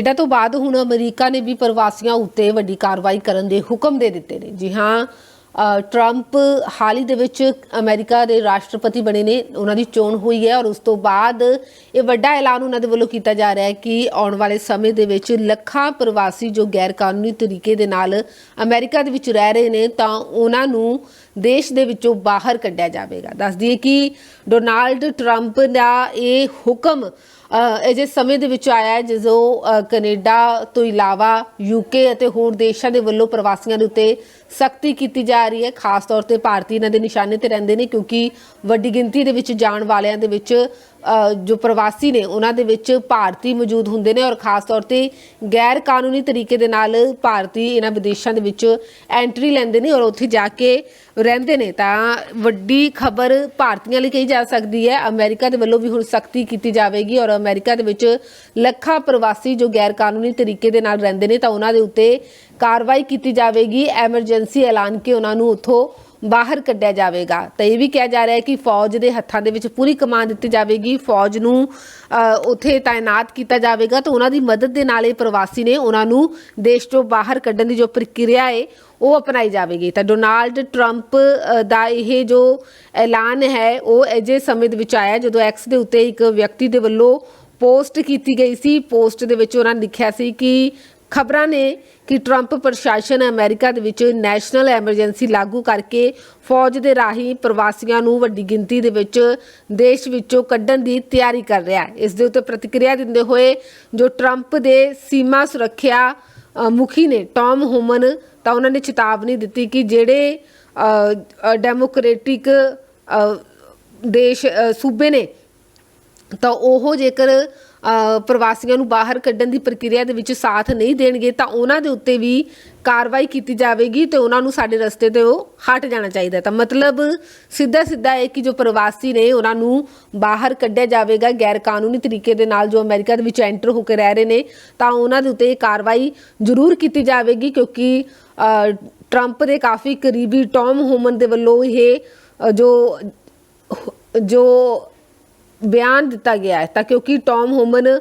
Canada ਤੋਂ ਬਾਅਦ ਹੁਣ ਅਮਰੀਕਾ ਨੇ ਵੀ ਪ੍ਰਵਾਸੀਆਂ ਉੱਤੇ ਵੱਡੀ ਕਾਰਵਾਈ ਕਰਨ ਦੇ ਹੁਕਮ ਦੇ ਦਿੱਤੇ ਨੇ। ਜੀ ਹਾਂ ਟਰੰਪ ਹਾਲ ਹੀ ਦੇ ਵਿੱਚ ਅਮਰੀਕਾ ਦੇ ਰਾਸ਼ਟਰਪਤੀ ਬਣੇ ਨੇ, ਉਹਨਾਂ ਦੀ ਚੋਣ ਹੋਈ ਹੈ ਔਰ ਉਸ ਤੋਂ ਬਾਅਦ ਇਹ ਵੱਡਾ ਐਲਾਨ ਉਹਨਾਂ ਦੇ ਵੱਲੋਂ ਕੀਤਾ ਜਾ ਰਿਹਾ ਹੈ ਕਿ ਆਉਣ ਵਾਲੇ ਸਮੇਂ ਦੇ ਵਿੱਚ ਲੱਖਾਂ ਪ੍ਰਵਾਸੀ ਜੋ ਗੈਰ ਕਾਨੂੰਨੀ ਤਰੀਕੇ ਦੇ ਨਾਲ ਅਮਰੀਕਾ ਦੇ ਵਿੱਚ ਰਹਿ ਰਹੇ ਨੇ, ਤਾਂ ਉਹਨਾਂ ਨੂੰ ਦੇਸ਼ ਦੇ ਵਿੱਚੋਂ ਬਾਹਰ ਕੱਢਿਆ ਜਾਵੇਗਾ। ਦੱਸ ਦਈਏ ਕਿ ਡੋਨਾਲਡ ਟਰੰਪ ਦਾ ਇਹ ਹੁਕਮ ਅ, ਅਜੇ ਸਮੇਂ ਦੇ ਵਿੱਚ ਆਇਆ ਹੈ ਜਦੋਂ ਅ, ਕੈਨੇਡਾ ਤੋਂ ਇਲਾਵਾ ਯੂਕੇ ਅਤੇ ਹੋਰ ਦੇਸ਼ਾਂ ਦੇ ਵੱਲੋਂ ਪ੍ਰਵਾਸੀਆਂ ਦੇ ਉੱਤੇ ਸਖਤੀ ਕੀਤੀ ਜਾ ਰਹੀ ਹੈ। ਖਾਸ ਤੌਰ ਤੇ ਭਾਰਤੀ ਇਹਨਾਂ ਦੇ ਨਿਸ਼ਾਨੇ ਤੇ ਰਹਿੰਦੇ ਨੇ ਕਿਉਂਕਿ ਵੱਡੀ ਗਿਣਤੀ ਦੇ ਵਿੱਚ ਜਾਣ ਵਾਲਿਆਂ ਦੇ ਵਿੱਚ ਜੋ ਪ੍ਰਵਾਸੀ ਨੇ, ਉਹਨਾਂ ਦੇ ਵਿੱਚ ਭਾਰਤੀ ਮੌਜੂਦ ਹੁੰਦੇ ਨੇ ਔਰ ਖਾਸ ਤੌਰ ਤੇ ਗੈਰ ਕਾਨੂੰਨੀ ਤਰੀਕੇ ਦੇ ਨਾਲ ਭਾਰਤੀ ਇਹਨਾਂ ਵਿਦੇਸ਼ਾਂ ਦੇ ਵਿੱਚ ਐਂਟਰੀ ਲੈਂਦੇ ਨੇ ਔਰ ਉੱਥੇ ਜਾ ਕੇ ਰਹਿੰਦੇ ਨੇ। ਤਾਂ ਵੱਡੀ ਖਬਰ ਭਾਰਤੀਆਂ ਲਈ ਕਹੀ ਜਾ ਸਕਦੀ ਹੈ, ਅਮਰੀਕਾ ਦੇ ਵੱਲੋਂ ਵੀ ਹੁਣ ਸਖਤੀ ਕੀਤੀ ਜਾਵੇਗੀ ਔਰ ਅਮਰੀਕਾ ਦੇ ਵਿੱਚ ਲੱਖਾਂ ਪ੍ਰਵਾਸੀ ਜੋ ਗੈਰ ਕਾਨੂੰਨੀ ਤਰੀਕੇ ਦੇ ਨਾਲ ਰਹਿੰਦੇ ਨੇ, ਤਾਂ ਉਹਨਾਂ ਦੇ ਉੱਤੇ ਕਾਰਵਾਈ ਕੀਤੀ ਜਾਵੇਗੀ। ਐਮਰਜੈਂਸੀ ਐਲਾਨ ਕੇ ਉਹਨਾਂ ਨੂੰ ਉੱਥੋਂ ਬਾਹਰ ਕੱਢਿਆ ਜਾਵੇਗਾ। ਤਾਂ ਇਹ ਵੀ ਕਿਹਾ ਜਾ ਰਿਹਾ ਹੈ ਕਿ ਫੌਜ ਦੇ ਹੱਥਾਂ ਦੇ ਵਿੱਚ ਪੂਰੀ ਕਮਾਨ ਦਿੱਤੀ ਜਾਵੇਗੀ। ਫੌਜ ਨੂੰ ਅ, ਉੱਥੇ ਤਾਇਨਾਤ ਕੀਤਾ ਜਾਵੇਗਾ। ਤਾਂ ਉਹਨਾਂ ਦੀ ਮਦਦ ਦੇ ਨਾਲ ਇਹ ਪ੍ਰਵਾਸੀ ਨੇ ਉਹਨਾਂ ਨੂੰ ਦੇਸ਼ ਤੋਂ ਬਾਹਰ ਕੱਢਣ ਦੀ ਜੋ ਪ੍ਰਕਿਰਿਆ ਹੈ ਉਹ ਅਪਣਾਈ ਜਾਵੇਗੀ। ਤਾਂ ਡੋਨਾਲਡ ਟਰੰਪ ਦਾ ਇਹ ਜੋ ਐਲਾਨ ਹੈ ਉਹ ਅਜੇ ਸਮੇਂ ਦੇ ਵਿੱਚ ਆਇਆ ਜਦੋਂ ਐਕਸ ਦੇ ਉੱਤੇ ਇੱਕ ਵਿਅਕਤੀ ਦੇ ਵੱਲੋਂ ਪੋਸਟ ਕੀਤੀ ਗਈ ਸੀ। ਪੋਸਟ ਦੇ ਵਿੱਚ ਉਹਨਾਂ ਨੇ ਲਿਖਿਆ ਸੀ ਕਿ ਖਬਰਾਂ ਨੇ ਕਿ ਟਰੰਪ ਪ੍ਰਸ਼ਾਸਨ ਅਮਰੀਕਾ ਦੇ ਵਿੱਚ ਨੈਸ਼ਨਲ ਐਮਰਜੈਂਸੀ ਲਾਗੂ ਕਰਕੇ ਫੌਜ ਦੇ ਰਾਹੀਂ ਪ੍ਰਵਾਸੀਆਂ ਨੂੰ ਵੱਡੀ ਗਿਣਤੀ ਦੇ ਵਿੱਚ ਦੇਸ਼ ਵਿੱਚੋਂ ਕੱਢਣ ਦੀ ਤਿਆਰੀ ਕਰ ਰਿਹਾ ਹੈ। ਇਸ ਦੇ ਉੱਤੇ ਪ੍ਰਤੀਕਿਰਿਆ ਦਿੰਦੇ ਹੋਏ ਜੋ ਟਰੰਪ ਦੇ ਸੀਮਾ ਸੁਰੱਖਿਆ ਮੁਖੀ ਨੇ ਟੌਮ ਹੋਮਨ ਤਾਂ ਉਹਨਾਂ ਨੇ ਚੇਤਾਵਨੀ ਦਿੱਤੀ ਕਿ ਜਿਹੜੇ ਅ, ਡੈਮੋਕ੍ਰੈਟਿਕ ਦੇਸ਼ ਸੂਬੇ ਨੇ ਤਾਂ ਉਹ ਜੇਕਰ ਪ੍ਰਵਾਸੀਆਂ ਨੂੰ ਬਾਹਰ ਕੱਢਣ ਦੀ ਪ੍ਰਕਿਰਿਆ ਦੇ ਵਿੱਚ ਸਾਥ ਨਹੀਂ ਦੇਣਗੇ, ਤਾਂ ਉਹਨਾਂ ਦੇ ਉੱਤੇ ਵੀ ਕਾਰਵਾਈ ਕੀਤੀ ਜਾਵੇਗੀ ਤੇ ਉਹਨਾਂ ਨੂੰ ਸਾਡੇ ਰਸਤੇ ਤੇ ਉਹ ਹਟ ਜਾਣਾ ਚਾਹੀਦਾ ਤਾਂ ਮਤਲਬ ਸਿੱਧਾ ਸਿੱਧਾ ਇਹ ਕਿ ਜੋ ਪ੍ਰਵਾਸੀ ਨੇ ਉਹਨਾਂ ਨੂੰ ਬਾਹਰ ਕੱਢਿਆ ਜਾਵੇਗਾ ਗੈਰ ਕਾਨੂੰਨੀ ਤਰੀਕੇ ਦੇ ਨਾਲ, ਜੋ ਅਮਰੀਕਾ ਦੇ ਵਿੱਚ ਐਂਟਰ ਹੋ ਕੇ ਰਹਿ ਰਹੇ ਨੇ, ਤਾਂ ਉਹਨਾਂ ਦੇ ਉੱਤੇ ਇਹ ਕਾਰਵਾਈ ਜ਼ਰੂਰ ਕੀਤੀ ਜਾਵੇਗੀ ਕਿਉਂਕਿ ਟਰੰਪ ਦੇ ਕਾਫੀ ਕਰੀਬੀ ਟੌਮ ਹੋਮਨ ਦੇ ਵੱਲੋਂ ਇਹ ਜੋ ਜੋ ਬਿਆਨ ਦਿੱਤਾ ਗਿਆ ਹੈ ਤਾਂ ਕਿਉਂਕਿ ਟੌਮ ਹੋਮਨ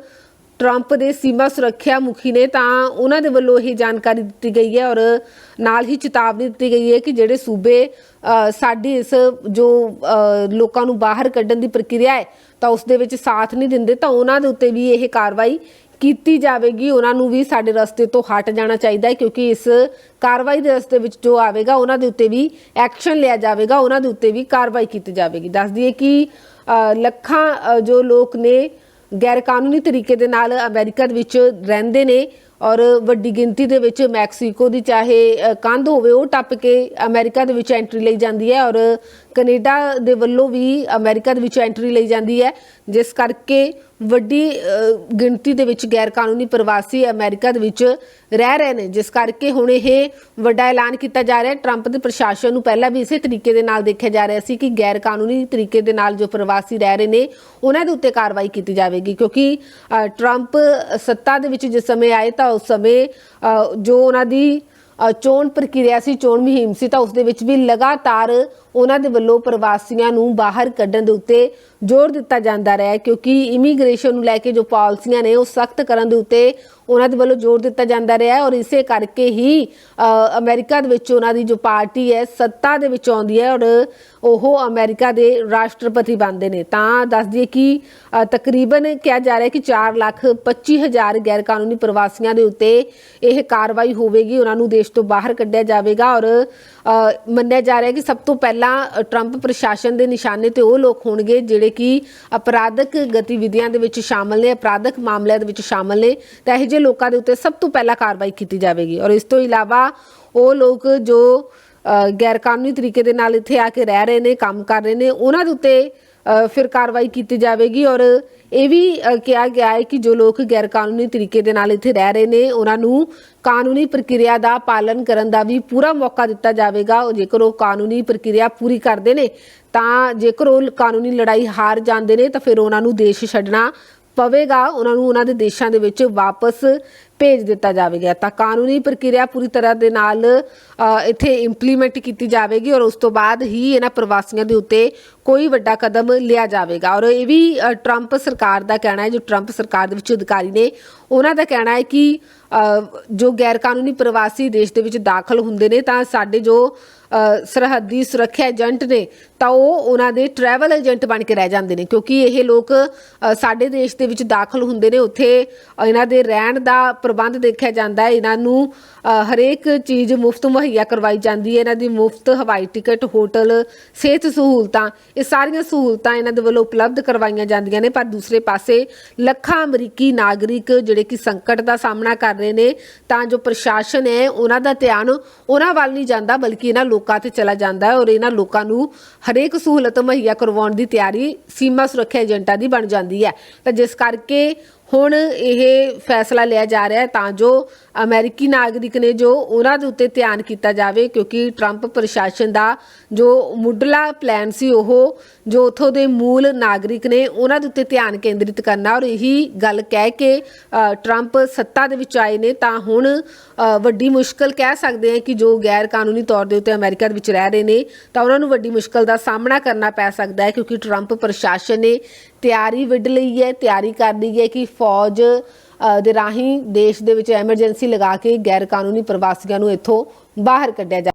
ਟਰੰਪ ਦੇ ਸੀਮਾ ਸੁਰੱਖਿਆ ਮੁਖੀ ਨੇ ਤਾਂ ਉਹਨਾਂ ਦੇ ਵੱਲੋਂ ਇਹ ਜਾਣਕਾਰੀ ਦਿੱਤੀ ਗਈ ਹੈ ਔਰ ਨਾਲ ਹੀ ਚੇਤਾਵਨੀ ਦਿੱਤੀ ਗਈ ਹੈ ਕਿ ਜਿਹੜੇ ਸੂਬੇ ਸਾਡੀ ਇਸ ਜੋ ਲੋਕਾਂ ਨੂੰ ਬਾਹਰ ਕੱਢਣ ਦੀ ਪ੍ਰਕਿਰਿਆ ਹੈ ਤਾਂ ਉਸ ਦੇ ਵਿੱਚ ਸਾਥ ਨਹੀਂ ਦਿੰਦੇ ਤਾਂ ਉਹਨਾਂ ਦੇ ਉੱਤੇ ਵੀ ਇਹ ਕਾਰਵਾਈ ਕੀਤੀ ਜਾਵੇਗੀ। ਉਹਨਾਂ ਨੂੰ ਵੀ ਸਾਡੇ ਰਸਤੇ ਤੋਂ ਹਟ ਜਾਣਾ ਚਾਹੀਦਾ ਹੈ ਕਿਉਂਕਿ ਇਸ ਕਾਰਵਾਈ ਦੇ ਰਸਤੇ ਵਿੱਚ ਜੋ ਆਵੇਗਾ ਉਹਨਾਂ ਦੇ ਉੱਤੇ ਵੀ ਐਕਸ਼ਨ ਲਿਆ ਜਾਵੇਗਾ, ਉਹਨਾਂ ਦੇ ਉੱਤੇ ਵੀ ਕਾਰਵਾਈ ਕੀਤੀ ਜਾਵੇਗੀ। ਦੱਸ ਦਈਏ ਕਿ ਲੱਖਾਂ ਜੋ ਲੋਕ ਨੇ ਗੈਰ ਕਾਨੂੰਨੀ ਤਰੀਕੇ ਦੇ ਨਾਲ ਅਮਰੀਕਾ ਦੇ ਵਿੱਚ ਰਹਿੰਦੇ ਨੇ ਔਰ ਵੱਡੀ ਗਿਣਤੀ ਦੇ ਵਿੱਚ ਮੈਕਸੀਕੋ ਦੀ ਚਾਹੇ ਕੰਧ ਹੋਵੇ, ਉਹ ਟੱਪ ਕੇ ਅਮਰੀਕਾ ਦੇ ਵਿੱਚ ਐਂਟਰੀ ਲਈ ਜਾਂਦੀ ਹੈ ਔਰ ਕੈਨੇਡਾ ਦੇ ਵੱਲੋਂ ਵੀ ਅਮਰੀਕਾ ਦੇ ਵਿੱਚ ਐਂਟਰੀ ਲਈ ਜਾਂਦੀ ਹੈ, ਜਿਸ ਕਰਕੇ ਵੱਡੀ ਗਿਣਤੀ ਦੇ ਵਿੱਚ ਗੈਰ ਕਾਨੂੰਨੀ ਪ੍ਰਵਾਸੀ ਅਮਰੀਕਾ ਦੇ ਵਿੱਚ ਰਹਿ ਰਹੇ ਨੇ ਜਿਸ ਕਰਕੇ ਹੁਣ ਇਹ ਵੱਡਾ ਐਲਾਨ ਕੀਤਾ ਜਾ ਰਿਹਾ ਹੈ। ਟਰੰਪ ਦੇ ਪ੍ਰਸ਼ਾਸਨ ਨੂੰ ਪਹਿਲਾਂ ਵੀ ਇਸੇ ਤਰੀਕੇ ਦੇ ਨਾਲ ਦੇਖਿਆ ਜਾ ਰਿਹਾ ਸੀ ਕਿ ਗੈਰ ਕਾਨੂੰਨੀ ਤਰੀਕੇ ਦੇ ਨਾਲ ਜੋ ਪ੍ਰਵਾਸੀ ਰਹਿ ਰਹੇ ਨੇ ਉਹਨਾਂ ਦੇ ਉੱਤੇ ਕਾਰਵਾਈ ਕੀਤੀ ਜਾਵੇਗੀ ਕਿਉਂਕਿ ਅ, ਟਰੰਪ ਸੱਤਾ ਦੇ ਵਿੱਚ ਜਿਸ ਸਮੇਂ ਆਏ ਤਾਂ ਉਸ ਸਮੇਂ ਜੋ ਉਹਨਾਂ ਦੀ ਚੋਣ ਪ੍ਰਕਿਰਿਆ ਸੀ ਚੋਣ ਮੁਹਿੰਮ ਸੀ ਤਾਂ ਉਸ ਦੇ ਵਿੱਚ ਵੀ ਲਗਾਤਾਰ ਉਹਨਾਂ ਦੇ ਵੱਲੋਂ ਪ੍ਰਵਾਸੀਆਂ ਨੂੰ ਬਾਹਰ ਕੱਢਣ ਦੇ ਉੱਤੇ ਜ਼ੋਰ ਦਿੱਤਾ ਜਾਂਦਾ ਰਿਹਾ ਕਿਉਂਕਿ ਇਮੀਗ੍ਰੇਸ਼ਨ ਨੂੰ ਲੈ ਕੇ ਜੋ ਪਾਲਿਸੀਆਂ ਨੇ ਉਹ ਸਖਤ ਕਰਨ ਦੇ ਉੱਤੇ ਉਹਨਾਂ ਦੇ ਵੱਲੋਂ ਜ਼ੋਰ ਦਿੱਤਾ ਜਾਂਦਾ ਰਿਹਾ ਹੈ ਔਰ ਇਸੇ ਕਰਕੇ ਹੀ ਅ, ਅਮਰੀਕਾ ਦੇ ਵਿੱਚ ਉਹਨਾਂ ਦੀ ਜੋ ਪਾਰਟੀ ਹੈ ਸੱਤਾ ਦੇ ਵਿੱਚ ਆਉਂਦੀ ਹੈ ਔਰ ਉਹ ਅਮਰੀਕਾ ਦੇ ਰਾਸ਼ਟਰਪਤੀ ਬਣਦੇ ਨੇ। ਤਾਂ ਦੱਸ ਦਈਏ ਕਿ ਤਕਰੀਬਨ ਕਿਹਾ ਜਾ ਰਿਹਾ ਕਿ 4 ਲੱਖ 25 ਹਜ਼ਾਰ ਗੈਰ ਕਾਨੂੰਨੀ ਪ੍ਰਵਾਸੀਆਂ ਦੇ ਉੱਤੇ ਇਹ ਕਾਰਵਾਈ ਹੋਵੇਗੀ ਉਹਨਾਂ ਨੂੰ ਦੇਸ਼ ਤੋਂ ਬਾਹਰ ਕੱਢਿਆ ਜਾਵੇਗਾ ਔਰ ਮੰਨਿਆ ਜਾ ਰਿਹਾ ਕਿ ਸਭ ਤੋਂ ਪਹਿਲਾਂ ਟਰੰਪ ਪ੍ਰਸ਼ਾਸਨ ਦੇ ਨਿਸ਼ਾਨੇ ਤੇ ਉਹ ਲੋਕ ਹੋਣਗੇ ਜਿਹੜੇ ਕਿ ਅਪਰਾਧਕ ਗਤੀਵਿਧੀਆਂ ਦੇ ਵਿੱਚ ਸ਼ਾਮਲ ਨੇ ਅਪਰਾਧਕ ਮਾਮਲਿਆਂ ਦੇ ਵਿੱਚ ਸ਼ਾਮਲ ਨੇ ਤਾਂ ਇਹੋ ਜਿਹੇ ਲੋਕਾਂ ਦੇ ਉੱਤੇ ਸਭ ਤੋਂ ਪਹਿਲਾਂ ਕਾਰਵਾਈ ਕੀਤੀ ਜਾਵੇਗੀ। ਔਰ ਇਸ ਤੋਂ ਇਲਾਵਾ ਉਹ ਲੋਕ ਜੋ ਅ, ਗੈਰ ਕਾਨੂੰਨੀ ਤਰੀਕੇ ਦੇ ਨਾਲ ਇੱਥੇ ਆ ਕੇ ਰਹਿ ਰਹੇ ਨੇ ਕੰਮ ਕਰ ਰਹੇ ਨੇ ਉਹਨਾਂ ਦੇ ਉੱਤੇ ਫਿਰ ਕਾਰਵਾਈ ਕੀਤੀ ਜਾਵੇਗੀ ਔਰ ਇਹ ਵੀ ਕਿਹਾ ਗਿਆ ਹੈ ਕਿ ਜੋ ਲੋਕ ਗੈਰ ਕਾਨੂੰਨੀ ਤਰੀਕੇ ਦੇ ਨਾਲ ਇੱਥੇ ਰਹਿ ਰਹੇ ਨੇ, ਉਹਨਾਂ ਨੂੰ ਕਾਨੂੰਨੀ ਪ੍ਰਕਿਰਿਆ ਦਾ ਪਾਲਨ ਕਰਨ ਦਾ ਵੀ ਪੂਰਾ ਮੌਕਾ ਦਿੱਤਾ ਜਾਵੇਗਾ। ਉਹ ਜੇਕਰ ਉਹ ਕਾਨੂੰਨੀ ਪ੍ਰਕਿਰਿਆ ਪੂਰੀ ਕਰਦੇ ਨੇ, ਤਾਂ ਜੇਕਰ ਉਹ ਕਾਨੂੰਨੀ ਲੜਾਈ ਹਾਰ ਜਾਂਦੇ ਨੇ, ਤਾਂ ਫਿਰ ਉਹਨਾਂ ਨੂੰ ਦੇਸ਼ ਛੱਡਣਾ ਪਵੇਗਾ। ਉਹਨਾਂ ਨੂੰ ਉਹਨਾਂ ਦੇ ਦੇਸ਼ਾਂ ਦੇ ਵਿੱਚ ਵਾਪਸ ਭੇਜ ਦਿੱਤਾ ਜਾਵੇਗਾ। ਤਾਂ ਕਾਨੂੰਨੀ ਪ੍ਰਕਿਰਿਆ ਪੂਰੀ ਤਰ੍ਹਾਂ ਦੇ ਨਾਲ ਇੱਥੇ ਇੰਪਲੀਮੈਂਟ ਕੀਤੀ ਜਾਵੇਗੀ ਔਰ ਉਸ ਤੋਂ ਬਾਅਦ ਹੀ ਇਹਨਾਂ ਪ੍ਰਵਾਸੀਆਂ ਦੇ ਉੱਤੇ ਕੋਈ ਵੱਡਾ ਕਦਮ ਲਿਆ ਜਾਵੇਗਾ। ਔਰ ਇਹ ਵੀ ਟਰੰਪ ਸਰਕਾਰ ਦਾ ਕਹਿਣਾ ਹੈ, ਜੋ ਟਰੰਪ ਸਰਕਾਰ ਦੇ ਵਿੱਚ ਅਧਿਕਾਰੀ ਨੇ, ਉਹਨਾਂ ਦਾ ਕਹਿਣਾ ਹੈ ਕਿ ਜੋ ਗੈਰ ਕਾਨੂੰਨੀ ਪ੍ਰਵਾਸੀ ਦੇਸ਼ ਦੇ ਵਿੱਚ ਦਾਖਲ ਹੁੰਦੇ ਨੇ, ਤਾਂ ਸਾਡੇ ਜੋ ਸਰਹੱਦੀ ਸੁਰੱਖਿਆ ਏਜੰਟ ਨੇ, ਤਾਂ ਉਹ ਉਹਨਾਂ ਦੇ ਟਰੈਵਲ ਏਜੰਟ ਬਣ ਕੇ ਰਹਿ ਜਾਂਦੇ ਨੇ। ਕਿਉਂਕਿ ਇਹ ਲੋਕ ਸਾਡੇ ਦੇਸ਼ ਦੇ ਵਿੱਚ ਦਾਖਲ ਹੁੰਦੇ ਨੇ, ਉੱਥੇ ਇਹਨਾਂ ਦੇ ਰਹਿਣ ਦਾ ਪ੍ਰਬੰਧ ਦੇਖਿਆ ਜਾਂਦਾ ਹੈ। ਇਹਨਾਂ ਨੂੰ ਹਰੇਕ ਚੀਜ਼ ਮੁਫਤ ਮੁਹੱਈਆ ਕਰਵਾਈ ਜਾਂਦੀ ਹੈ। ਇਹਨਾਂ ਦੀ ਮੁਫਤ ਹਵਾਈ ਟਿਕਟ, ਹੋਟਲ, ਸਿਹਤ ਸਹੂਲਤਾਂ, ਇਹ ਸਾਰੀਆਂ ਸਹੂਲਤਾਂ ਇਹਨਾਂ ਦੇ ਵੱਲੋਂ ਉਪਲਬਧ ਕਰਵਾਈਆਂ ਜਾਂਦੀਆਂ ਨੇ। ਪਰ ਦੂਸਰੇ ਪਾਸੇ ਲੱਖਾਂ ਅਮਰੀਕੀ ਨਾਗਰਿਕ ਜਿਹੜੇ ਕਿ ਸੰਕਟ ਦਾ ਸਾਹਮਣਾ ਕਰ ਰਹੇ ਨੇ, ਤਾਂ ਜੋ ਪ੍ਰਸ਼ਾਸਨ ਹੈ, ਉਹਨਾਂ ਦਾ ਧਿਆਨ ਉਹਨਾਂ ਵੱਲ ਨਹੀਂ ਜਾਂਦਾ, ਬਲਕਿ ਇਹਨਾਂ ਲੋਕਾਂ ਤੇ ਚਲਾ ਜਾਂਦਾ ਹੈ ਔਰ ਇਹਨਾਂ ਲੋਕਾਂ ਨੂੰ ਹਰੇਕ ਸਹੂਲਤ ਮੁਹੱਈਆ ਕਰਵਾਉਣ ਦੀ ਤਿਆਰੀ ਸੀਮਾ ਸੁਰੱਖਿਆ ਏਜੰਟਾਂ ਦੀ ਬਣ ਜਾਂਦੀ ਹੈ। ਤਾਂ ਜਿਸ ਕਰਕੇ ਹੁਣ ਇਹ ਫੈਸਲਾ ਲਿਆ ਜਾ ਰਿਹਾ ਹੈ ਤਾਂ ਜੋ ਅਮਰੀਕੀ ਨਾਗਰਿਕ ਨੇ ਜੋ ਉਹਨਾਂ ਦੇ ਉੱਤੇ ਧਿਆਨ ਕੀਤਾ ਜਾਵੇ ਕਿਉਂਕਿ ਟਰੰਪ ਪ੍ਰਸ਼ਾਸਨ ਦਾ ਜੋ ਮੁੱਢਲਾ ਪਲਾਨ ਸੀ ਉਹ ਜੋ ਉਥੋਂ ਦੇ ਮੂਲ ਨਾਗਰਿਕ ਨੇ ਉਹਨਾਂ ਦੇ ਉੱਤੇ ਧਿਆਨ ਕੇਂਦਰਿਤ ਕਰਨਾ ਔਰ ਇਹੀ ਗੱਲ ਕਹਿ ਕੇ ਅ, ਟਰੰਪ ਸੱਤਾ ਦੇ ਵਿੱਚ ਆਏ ਨੇ ਤਾਂ ਹੁਣ ਵੱਡੀ ਮੁਸ਼ਕਲ ਕਹਿ ਸਕਦੇ ਹਾਂ ਕਿ ਜੋ ਗੈਰ ਕਾਨੂੰਨੀ ਤੌਰ ਦੇ ਉੱਤੇ ਅਮਰੀਕਾ ਦੇ ਵਿੱਚ ਰਹਿ ਰਹੇ ਨੇ ਤਾਂ ਉਹਨਾਂ ਨੂੰ ਵੱਡੀ ਮੁਸ਼ਕਲ ਦਾ ਸਾਹਮਣਾ ਕਰਨਾ ਪੈ ਸਕਦਾ ਹੈ ਕਿਉਂਕਿ ਟਰੰਪ ਪ੍ਰਸ਼ਾਸਨ ਨੇ ਤਿਆਰੀ ਵਿੱਢ ਲਈ ਹੈ, ਤਿਆਰੀ ਕਰ ਲਈ ਹੈ ਕਿ ਫੌਜ ਦੇ ਰਾਹੀਂ ਦੇਸ਼ ਦੇ ਵਿੱਚ ਐਮਰਜੈਂਸੀ ਲਗਾ ਕੇ ਗੈਰ ਕਾਨੂੰਨੀ ਪ੍ਰਵਾਸੀਆਂ ਨੂੰ ਇੱਥੋਂ ਬਾਹਰ ਕੱਢਿਆ ਜਾ